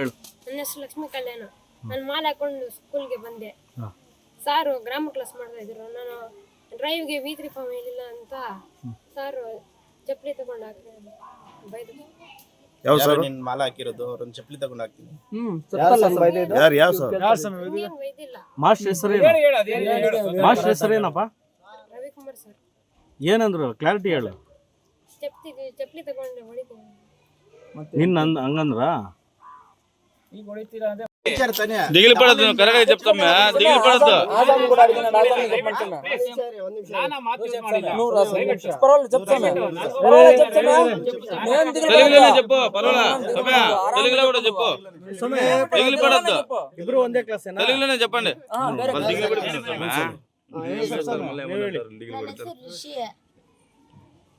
ಹೇಳು. ನನ್ನ ಹೆಸರು ಲಕ್ಷ್ಮೀ ಕಲ್ಯಾಣ. ನಾನು ಮಾಲೆ ಹಾಕೊಂಡು ಸ್ಕೂಲ್ಗೆ ಬಂದೆ. ಸಾರು ಗ್ರಾಮ ಕ್ಲಾಸ್ ಮಾಡ್ತಾ ಇದ್ರು. ನಾನು ಡ್ರೈವ್ಗೆ ವಿ ತ್ರೀ ಫಾರ್ಮ್ ಹೇಳಿಲ್ಲ ಅಂತ ಸಾರು ಚಪ್ಪಲಿ ತಗೊಂಡು ಹಾಕಿ ಬೈದ್ರು ಯಾವ ಸರ್? ನಿನ್ ಮಾಲ ಹಾಕಿರೋದು? ಅವ್ರನ್ನ ಚಪ್ಪಲಿ ತಗೊಂಡ್ ಹಾಕ್ತೀನಿ. ಯಾರು ಯಾವ ಸರ್? ಇನ್ನೇನು ಬೈದಿಲ್ಲ. ಮಾಸ್ಟರ್ ಹೆಸರೇನು ಮಾಸ್ಟರ್ ಹೆಸರೇನಪ್ಪ ರವಿಕುಮಾರ್ ಸರ್. ಏನಂದ್ರು? ಕ್ಲಾರಿಟಿ ಹೇಳು. ಚಪ್ಪಲಿ ಚಪ್ಪಲಿ ತಗೊಂಡು ಹೊಡಿತೀನಿ. ನಿನ್ನ ಹಂಗಂದ್ರ? దిగిలి పడద్దు కరెక్ట్గా చెప్తామే దిగిలి పడద్దు తెలుగులోనే చెప్పు పర్వాలా సమయ తెలుగులో కూడా చెప్పు దిగిలి పడద్దు ಇಬ್ರು ಒಂದೇ ಕ್ಲಾಸ್ తెలుగులోనే చెప్పండి వాళ్ళు దిగిలి పడుతున్నారు ನನ್ನ ಹೆಸರು ಋಷಿ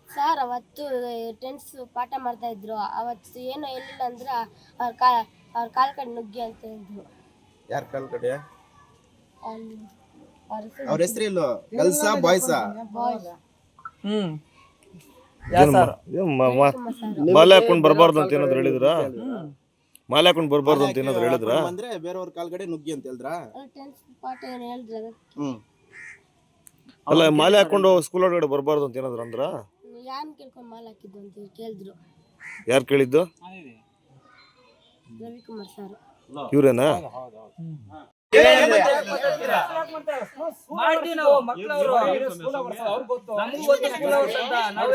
ಸರ್ ಅವತ್ತು ಟೆನ್ಸ್ ಪಾಠ ಮಾಡ್ತಾ ಇದ್ರು ಅವತ್ತು ಏನು ಹೇಳಿಲ್ಲ ಅಂದ್ರೆ ಅವ್ರ ಕಾಲ್ ಕಡೆ ನುಗ್ಗಿ ಅಂತ ಹೇಳಿದ್ರು. ಯಾರ ಕಾಲ್ ಕಡೆ ಅವ್ರ ಹೆಸರು ಇಲ್ಲೋ ಹ್ಮ್. ಬಾಯ್ಸಾ ಬಾಯ್ಸ್ ಮಾಲೆ ಹಾಕೊಂಡು ಬರಬಾರ್ದು ಅಂತ ಏನಾದ್ರು ಹೇಳಿದ್ರ? ಮಾಲೆ ಹಾಕೊಂಡು ಬರಬಾರ್ದು ಅಂತ ಏನಾದ್ರು ಹೇಳಿದ್ರ? ಅಂದ್ರೆ ಬೇರೆಯವ್ರ ಕಾಲ್ ಕಡೆ ನುಗ್ಗಿ ಅಂತ ಹೇಳಿದ್ರಾ? ಟೆನ್ಸ್ ಪಾಠ ಏನು ಹೇಳಿದ್ರು ಹ್ಮ್. ಅಲ್ಲ ಮಾಲೆ ಹಾಕೊಂಡು ಸ್ಕೂಲ್ ಒಳಗಡೆ ಬರಬಾರ್ದು ಅಂತ ಏನಾದ್ರು ಅಂದ್ರ? ಯಾನ್ ಕೇಳ್ಕೊಂಡು ಮಾಲ್ ಹಾಕಿದ್ದು ಅಂತ ಕೇಳಿದ್ರು. ಯಾರು ಕೇಳಿದ್ದು? ರವಿಕುಮಾರ್ ಸರ್. ಇವ್ರೇನಾ? ಮಾಡ್ತೀವಿ ನಾವು ಮಕ್ಕಳವರು ನಮಗೂ ಗೊತ್ತು ಸ್ಕೂಲ್ ಅವರ್ಸ್ ಅಂತ ನಾವು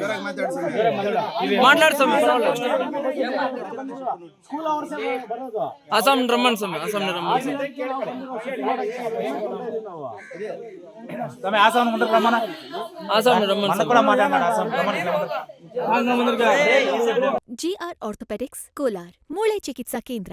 ಜೋರಾಗಿ ಮಾತಾಡು ಸಮಯ. ಮಾట్లాಡ್ಸಮ್ಮ ಅಸ್ಸಾಂ ರಮ್ಮನ್ ಸ್ವಾಮಿ ಅಸ್ಸಾಂ ರಮ್ಮನ್ ಅಸ್ಸಾಂ ರಮ್ಮನ್ ಜಿಆರ್ ಆರ್ಥೋಪೆಡಿಕ್ಸ್ ಕೋಲಾರ್ ಮೂಳೆ ಚಿಕಿತ್ಸಾ ಕೇಂದ್ರ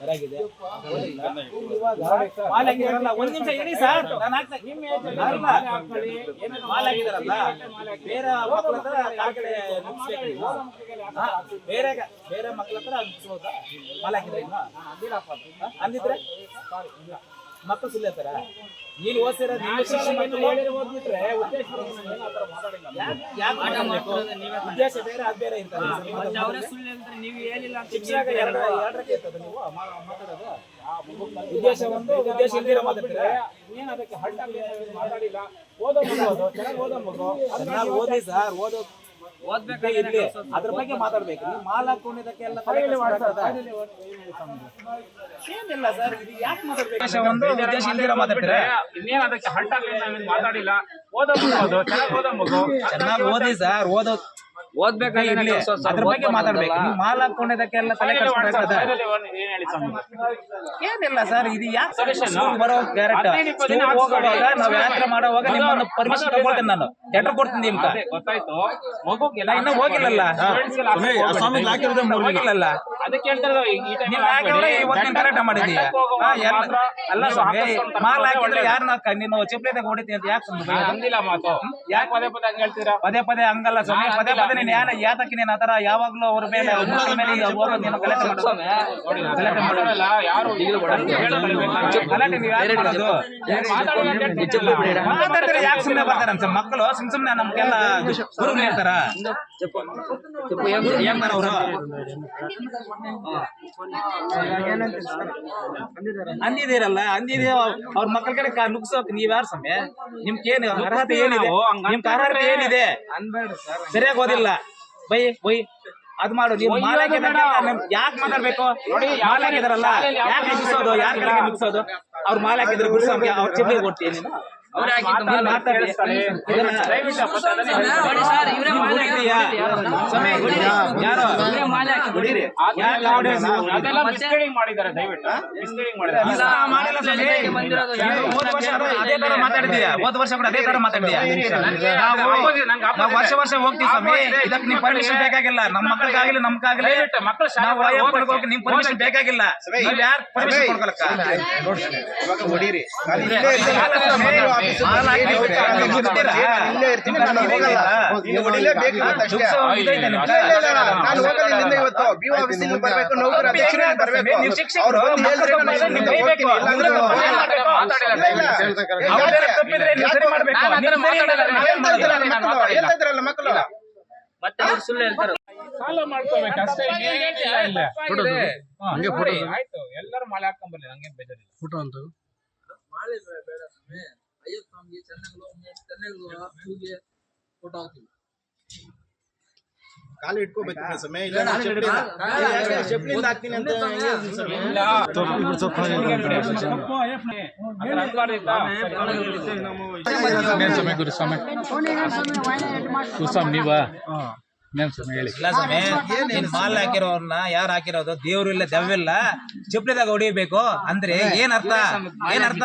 ಸರಿಯಾಗಿದೆ. ಒಂದ್ ನಿಮಿಷ ಇರಿ ಸರ್. ನಾನು ಹಾಕ್ತೀನಿ. ಮಾಲ್ ಬೇರೆ ಮಕ್ಕಳ ಹತ್ರ ಬೇರೆ ಬೇರೆ ಮಕ್ಳ ಹತ್ರ ಮಾಲ್ ಹಾಕಿದ್ರೆ ಇನ್ನು? ಹಾ, ಅಂದಿದ್ರೆ? ಮಕ್ಕಳು ಸುಳ್ಳು ಹೇಳ್ತಾರ? ನೀನು ಓದ್ಸಿರೋ ಮಾತಾಡ್ಬೇಕು? ಉದ್ದೇಶ ಬೇರೆ ಅದ್ ಬೇರೆ ಶಿಕ್ಷಕ ಎರಡರಕ್ಕೆ ಇರ್ತದೆ ನೀವು ಮಾತಾಡೋದು ಉದ್ದೇಶ ಒಂದು ಉದ್ದೇಶ ಇಲ್ದಿರ ಮಾತಾಡ್ತೀರಾ ಚೆನ್ನಾಗಿ ಓದಿ ಸರ್ ಓದೋ. ಅದ್ರ ಬಗ್ಗೆ ಮಾತಾಡ್ಬೇಕು. ನೀವು ಮಾಲ್ ಹಾಕೊಂಡಿದ್ದಕ್ಕೆಲ್ಲ? ಏನಿಲ್ಲ ಸರ್ ಇದು ಯಾಕೆ ಮಾತಾಡ್ಬೇಕು? ಉದ್ದೇಶ ಒಂದು ಉದ್ದೇಶ ಇಲ್ದಿರ ಮಾತಾಡ್ತೀರಾ ಇನ್ನೇನ್ ಅದಕ್ಕೆ ಮಾತಾಡಿಲ್ಲ. ಓದೋ ಮಗು ಚೆನ್ನಾಗಿ ಓದೋ ಮಗು. ಚೆನ್ನಾಗಿ ಓದಿ ಸರ್ ಓದೋ ಓದ್ಬೇಕಾದ್ರೆ ಇರ್ಲಿ. ಅದ್ರ ಬಗ್ಗೆ ಮಾತಾಡ್ಬೇಕು. ನೀವು ಮಾಲ್ ಹಾಕೊಂಡಿದ್ದಕ್ಕೆಲ್ಲ ತಲೆ ಏನಿಲ್ಲ ಸರ್ ಇದು ಯಾಕೆ ಬರೋ ಕ್ಯಾರೆಕ್ಟ್? ಹದಿನೈದು ಇಪ್ಪತ್ತು ಹೋಗುವಾಗ ನಾವು ಯಾತ್ರೆ ಮಾಡುವಾಗ ನಿಮ್ಮನ್ನು ಪರ್ಮಿಷನ್ ತಗೊಳ್ತೇನೆ ನಾನು. ಲೆಟರ್ ಕೊಡ್ತೀನಿ ನಿಮ್ಗೆ. ಗೊತ್ತಾಯ್ತು. ಇನ್ನೂ ಹೋಗಿಲ್ಲಲ್ಲ. ಹೋಗಿಲ್ಲಲ್ಲ. ಇವತ್ತಿನ ಕರೆಕ್ಟ್ ಮಾಡಿದೀಯ? ಅಲ್ಲ ಸ್ವಾಮಿ ಮಾಲ್ ಹಾಕಿದ್ರೆ ಯಾರನ್ನ ನೀನು ಚಪ್ಪಲಿ ತಗೊಂಡು ಹೊಡಿತೀನಿ ಅಂತ ಯಾಕೆ ಸುಮ್ನೆ ಮಾತು. ಯಾಕೆ ಪದೇ ಪದೇ ಹಂಗ್ ಹೇಳ್ತೀರಾ? ಪದೇ ಪದೇ ಹಂಗಲ್ಲ ಸ್ವಾಮಿ ಪದೇ ಪದೇ ನೀನ್ ಯಾರ ಯಾತಕ್ಕೆ ನೀನು ಆತರ ಯಾವಾಗ್ಲೂ ಅವ್ರ ಮೇಲೆ ಅವ್ರ ಮೇಲೆ ಮಾತಾಡಿದ್ರೆ ಯಾಕೆ ಸುಮ್ಮನೆ ಬರ್ತಾರ ಅಂತ ಮಕ್ಕಳು ಸುಮ್ ಸುಮ್ನೆ ನಮ್ಗೆಲ್ಲ ಗುರುಗಳು ಹೇಳ್ತಾರ ಅಂದಿದಿರಲ್ಲ ಅವರು ಅಂದಿದ್ದೀರಲ್ಲ ಅಂದಿದೆ ಅವ್ರ ಮಕ್ಕಳ ಕಡೆ ಕಾರ್ ನುಗ್ಸೋಕ್ ನೀವ್ ಯಾರು ಸಮಯ ಏನು ಅರ್ಹತೆ ಏನಿದೆ ನಿಮ್ ಅರ್ಹತೆ ಏನಿದೆ ಸರಿಯಾಗಿ ಓದಿಲ್ಲ ಬೈ ಬೈ. ಅದ್ ಮಾಡು ಹಾಕಿದಾಗ ಯಾಕೆ ಮಾತಾಡ್ಬೇಕು? ಮಾಲ್ ಹಾಕಿದಾರಲ್ಲ ಯಾಕೆ ನುಗ್ಸೋದು ಯಾರ ಕಡೆಗೆ ಮುಗಿಸೋದು? ಅವ್ರು ಮಾಲ್ ಹಾಕಿದ್ರೆ ಗುಡ್ಸೋಕೆ ಅವ್ರ ಚಿಪ್ಪಿಗೆ ಕೊಡ್ತೀನಿ ನೀನು? ಮಾಡಿದ್ದಾರೆ ವರ್ಷ ಮಾತಾಡಿದ್ಯಾ ಹೋದ ಕೂಡ ಅದೇ ತರ ಮಾತಾಡಿದ್ಯಾ ನಾವು ವರ್ಷ ವರ್ಷ ಹೋಗ್ತೀವಿ ಸ್ವಾಮಿ. ಇದಕ್ಕೆ ನಿಮ್ ಪರ್ಮಿಷನ್ ಬೇಕಾಗಿಲ್ಲ. ನಮ್ಮ ಮಕ್ಕಳಿಗಾಗಲಿ ನಮ್ಗಾಗಲಿ ಮಕ್ಕಳು ನಿಮ್ ಪರ್ಮಿಷನ್ ಬೇಕಾಗಿಲ್ಲ. ನೀವ್ ಯಾರು ಪರ್ಮಿಷನ್ ಕೊಡ್ಕೊಳಕ್ಕ? ಹೊಡೀರಿ. ಇಲ್ಲೇ ಇರ್ತೀನಿ. ನಾನು ಹೋಗಲ್ಲ ಹೊಡಿಲೇಬೇಕು ಅಂತ ನಾನು ಇಲ್ಲಿಂದ ಇವತ್ತು ಬಿ ಆಫೀಸಿಂದ ಬರ್ಬೇಕು ನೌಕರ ಅಧ್ಯಕ್ಷರೇ ಬರ್ಬೇಕು ನೀವು ಶಿಕ್ಷಕರು, ಅವ್ರು ಬಂದು ಹೇಳಿದ್ರೆ ನಾನು ಮಕ್ಕಳು ಇಲ್ಲಿಂದ ಬೈಬೇಕು. ಹೋಗ್ತೀನಿ. ಇಲ್ಲಾಂದ್ರೆ ನಾನು ಅವ್ರು ಏನ್ ಹೋಗಲ್ಲ. ಮಾತಾಡಿಲ್ಲ, ಇಲ್ಲ, ಇಲ್ಲ. ಅವ್ರೇ ತಪ್ಪಿದ್ರೆ ನೀವು ಸರಿ ಮಾಡ್ಬೇಕು. ನಾನು ಅದನ್ನ ನೀವು ಸರಿ ಮಾತಾಡಲ್ಲ, ಮಾಡಿದ್ರೆ ಬೇಡ ನಾವೇನ್ ಇದ್ರಲ್ಲ ಸ್ವಾಮಿಗೆ ಚೆನ್ನಗಳು ಚೆನ್ನಗಳು ಹೂಗೆ ಫೋಟೋ ಅಂತ ಕಾಲು ಇಟ್ಕೋಬೇಕು ಸಮಯ ಇಲ್ಲ ಹಾಕ್ತೀನಿ ಅಂತ ಮಾಲ್ ಹಾಕಿರೋರ್ನ ಯಾರು ಹಾಕಿರೋದು ದೇವ್ರು ಇಲ್ಲ ದೆವ್ವಿಲ್ಲ ಚಪ್ಪಲಿದಾಗ ಹೊಡಿಬೇಕು ಅಂದ್ರೆ ಏನ್ ಅರ್ಥ ಏನ್ ಅರ್ಥ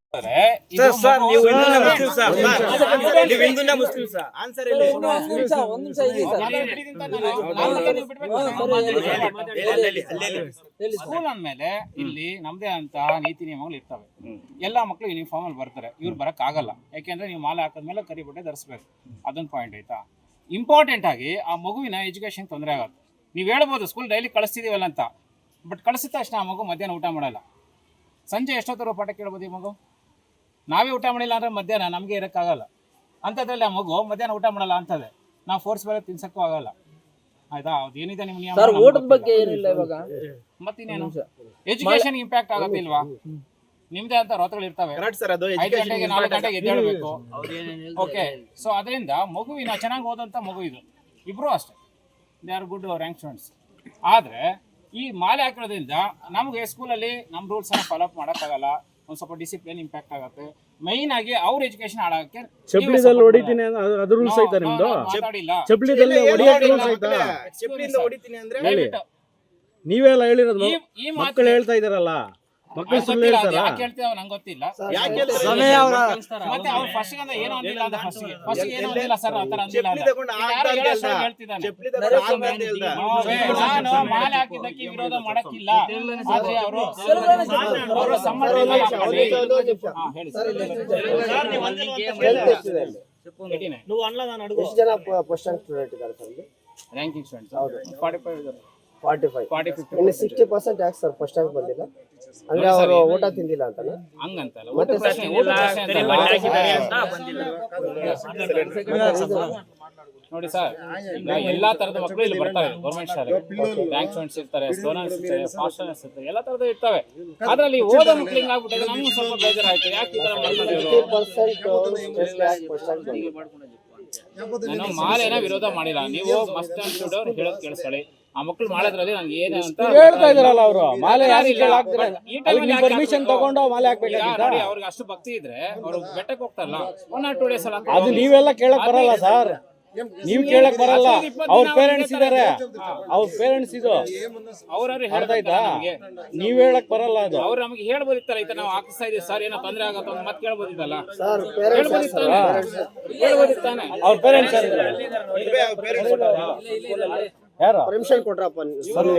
ಆನ್ಸರ್ ಸ್ಕೂಲ್ ಅಂದ್ಮೇಲೆ ಇಲ್ಲಿ ನಮ್ದೇ ಅಂತ ನೀತಿ ನಿಯಮಗಳು ಇರ್ತವೆ. ಎಲ್ಲಾ ಮಕ್ಕಳು ಯೂನಿಫಾರ್ಮ್ ಅಲ್ಲಿ ಬರ್ತಾರೆ. ಇವ್ರು ಬರಕ್ ಆಗಲ್ಲ. ಯಾಕೆಂದ್ರೆ ನೀವು ಮಾಲೆ ಹಾಕಿದ್ಮೇಲೆ ಕರಿ ಬಟ್ಟೆ ಧರಿಸ್ಬೇಕು. ಅದೊಂದು ಪಾಯಿಂಟ್ ಆಯ್ತಾ? ಇಂಪಾರ್ಟೆಂಟ್ ಆಗಿ ಆ ಮಗುವಿನ ಎಜುಕೇಶನ್ ತೊಂದರೆ ಆಗುತ್ತೆ. ನೀವು ಹೇಳ್ಬೋದು ಸ್ಕೂಲ್ ಡೈಲಿ ಕಳಿಸ್ತಿದೀವಲ್ಲ ಅಂತ. ಬಟ್ ಕಳಿಸಿದ ತಕ್ಷಣ ಆ ಮಗು ಮಧ್ಯಾಹ್ನ ಊಟ ಮಾಡಲ್ಲ. ಸಂಜೆ ಎಷ್ಟೊತ್ತರ ಪಾಠ ಕೇಳ್ಬೋದು ಈ ಮಗು? ನಾವೇ ಊಟ ಮಾಡಿಲ್ಲ ಅಂದ್ರೆ ಮಧ್ಯಾಹ್ನ ನಮಗೆ ಇರೋಕ್ಕಾಗಲ್ಲ. ಅಂಥದ್ರಲ್ಲಿ ಆ ಮಗು ಮಧ್ಯಾಹ್ನ ಊಟ ಮಾಡಲ್ಲ ಅಂತದೆ. ನಾವು ಫೋರ್ಸ್ ಬೇರೆ ತಿನ್ಸಕ್ಕೂ ಆಗಲ್ಲ. ಆಯ್ತಾ? ಅದೇನಿದೆ ನಿಮ್ಮ ನಿಯಮ? ನಮ್ಗೆ ಊಟದ ಬಗ್ಗೆ ಏನಿಲ್ಲ ಇವಾಗ. ಮತ್ತಿನ್ನೇನು? ಎಜುಕೇಶನ್ ಇಂಪ್ಯಾಕ್ಟ್ ಆಗತ್ತಿಲ್ವಾ? ನಿಮ್ದೇ ಅಂತ ರೋತಗಳು ಇರ್ತವೆ. ಸರ್ ಅದು ಐದು ಗಂಟೆಗೆ ನಾಲ್ಕು ಗಂಟೆಗೆ ಎದ್ದೇಳಬೇಕು. ಓಕೆ ಸೊ ಅದರಿಂದ ಮಗುವಿನ ಚೆನ್ನಾಗಿ ಓದಂತ ಮಗು ಇದು. ಇಬ್ರು ಅಷ್ಟೇ. They are good rank students ಆದ್ರೆ ಈ ಮಾಲೆ ಹಾಕಿರೋದ್ರಿಂದ ನಮಗೆ ಸ್ಕೂಲಲ್ಲಿ ನಮ್ಮ ರೂಲ್ಸ್ ಅನ್ನ ಫಾಲೋ ಅಪ್ ಮಾಡೋಕ್ಕಾಗಲ್ಲ. ಒಂದ್ ಸ್ವಲ್ಪ ಡಿಸಿಪ್ಲಿನ್ ಇಂಪ್ಯಾಕ್ಟ್ ಆಗುತ್ತೆ. ಮೈನ್ ಆಗಿ ಅವ್ರ ಎಜುಕೇಶನ್ ಹಾಳಾಗಕ್ಕೆ ಚಪ್ಲಿದಲ್ಲಿ ಹೊಡಿತೀನಿ ಅದು ರೂಲ್ಸ್ ಐತಾ ನಿಮ್ದು? ಮಾತಾಡಿಲ್ಲ. ಚಪ್ಲಿದಲ್ಲಿ ಇಲ್ಲ, ರೂಲ್ಸ್ ಐತಾ ಚಪ್ಲಿಯಿಂದ ಹೊಡಿತೀನಿ ಅಂದ್ರೆ ನೀವೇ ನೀವೆಲ್ಲ ಹೇಳಿರೋದು ಈ ಈ ಮಾತು ಮಕ್ಕಳು ಹೇಳ್ತಾ ಇದಾರಲ್ಲ. ಮಕ್ಕಳು ಸುಳ್ಳು ಹೇಳ್ತಾರ? ಯಾಕೆ ಹೇಳ್ತೀವಿ ನಂಗೆ ಗೊತ್ತಿಲ್ಲ ಯಾಕೆ ಹೇಳ್ತಾರೆ? ಸಮಯ ಅವರ ಮತ್ತೆ ಅವ್ರು ಫಸ್ಟ್ ಅಂದ್ರೆ ಏನು ಅಂದಿಲ್ಲ ಅಂತ ಫಸ್ಟ್ ಫಸ್ಟ್ ಏನು ಅಂದಿಲ್ಲ ಸರ್ ಆತರ ಅಂದಿಲ್ಲ ಚಪ್ಲಿ ಅಂತ. ತಗೊಂಡು ಈಗ ಆಟ ಯಾರೋ ಅಂತ ಹೇಳೋ ಹೇಳ್ದ. ಅಷ್ಟರಲ್ಲಿ ಹೇಳ್ತಿದ್ದಾನೆ. ಚಪ್ಲಿ ತಗೊಂಡು ಆಟ ಅಂತ ಹೇಳ್ದ. ನಾನು ಮಾಲೆ ಹಾಕಿದ್ದಕ್ಕೆ ವಿರೋಧ ಮಾಡಕ್ಕಿಲ್ಲ. ಆದ್ರೆ ಅವರು ಅವರು ಸಂಬಂಧ ಹಾಕೊಳ್ಳಿ. ಹಾ, ಹೇಳಿ ಸರ್. 89. ಎಷ್ಟು ಜನ ಫಸ್ಟ್ ರ್ಯಾಂಕ್ ಸ್ಟೂಡೆಂಟ್ ಇದ್ದಾರೆ sir ranking students forty five forty five ಇನ್ನು ಸಿಕ್ಸ್ಟಿ ಪರ್ಸೆಂಟ್ ಯಾಕೆ ಸರ್ ಫಸ್ಟ್ ರ್ಯಾಂಕ್ ಬಂದಿಲ್ಲ? ಅಂದ್ರೆ ಅವರು ಊಟ ತಿಂದಿಲ್ಲ ಅಂತ ಹಂಗಂತಲ್ಲ ಊಟ ಪ್ರಶ್ನೆ ಊಟ ಪ್ರಶ್ನೆ ಅಂತಲ್ಲ. ನೋಡಿ ಸರ್ ಈಗ ಎಲ್ಲಾ ತರದ ಮಕ್ಕಳು ಇಲ್ಲಿ ಬರ್ತಾರೆ ಗೌರ್ಮೆಂಟ್ ಶಾಲೆ ಬ್ಯಾಂಕ್ ಸ್ಟೂಡೆಂಟ್ಸ್ ಇರ್ತಾರೆ ಸ್ಟೂಡೆಂಟ್ಸ್ ಇರ್ತಾರೆ ಫಾಸ್ಟರ್ಸ್ ಇರ್ತಾರೆ ಎಲ್ಲಾ ತರದ ಇರ್ತವೆ. ಅಲ್ಲಿ ಓದೋ ಮಕ್ಳು ಹಿಂಗ್ ಆಗ್ಬಿಟ್ಟಿದೆ ನಮ್ಗೂ ಸ್ವಲ್ಪ ಬೇಜಾರಾಯ್ತು. ಯಾಕೆ ಈ ತರ ಇವ್ರು? ನಾನು ಮಾಲೆನ ವಿರೋಧ ಮಾಡಿಲ್ಲ. ನೀವು ಮಸ್ಟ್ ಅಂಡ್ ಅವ್ರು ಹೇಳೋದ್ ಕೇಳಿಸ್ಕೊಳ್ಳಿ. ಆ ಮಕ್ಳು ಮಾಡೋದ್ರಲ್ಲಿ ನಂಗೆ ಏನು ಅಂತ ಹೇಳ್ತಾ ಇದಾರಲ್ಲ ಅವರು. ಮಾಲೆ ಯಾರು ಇಲ್ಲ. ಹಾಕ್ತಾರೆ ಈ time ಪರ್ಮಿಷನ್? ತಗೊಂಡು ಮಾಲೆ ಹಾಕ್ಬೇಕು ನೋಡಿ ಅವ್ರಿಗೆ ಅಷ್ಟು ಭಕ್ತಿ ಇದ್ರೆ ಅವ್ರು ಬೆಟ್ಟಕ್ಕೆ ಹೋಗ್ತಾರಲ್ಲ ಒನ್ ಆರ್ ಟೂ ಡೇಸ್ ಅಲ್ಲ ಅದು ನೀವೆಲ್ಲ ಕೇಳಕ್ ಬರಲ್ಲ ಸರ್. ನೀವ್ ಕೇಳಕ್ ಬರಲ್ಲ. ಅವ್ರ ಪೇರೆಂಟ್ಸ್ ಇದಾರೆ. ಅವ್ರ ಪೇರೆಂಟ್ಸ್ ಇದು. ಅವ್ರವ್ರು ಹೇಳ್ತಾ ಇದ್ದಾ ನೀವ್ ಹೇಳಕ್ ಬರಲ್ಲ ಅದು. ಅವ್ರು ನಮ್ಗೆ ಹೇಳ್ಬೋದಿತ್ತಲ್ಲ ಈ ತರ ನಾವು ಹಾಕಿಸ್ತಾ ಇದೀವಿ ಸರ್ ಏನೋ ತೊಂದ್ರೆ ಆಗತ್ತ ಅಂತ ಮತ್ತೆ ಕೇಳ್ಬೋದಿತ್ತಲ್ಲ. ಸರ್ ಹೇಳ್ಬೋದಿತ್ತಾನೆ? ಅವ್ರ ಪೇರೆಂಟ್ಸ್ ಅವ್ರ ಯಾರು? Permission Kotrappa sir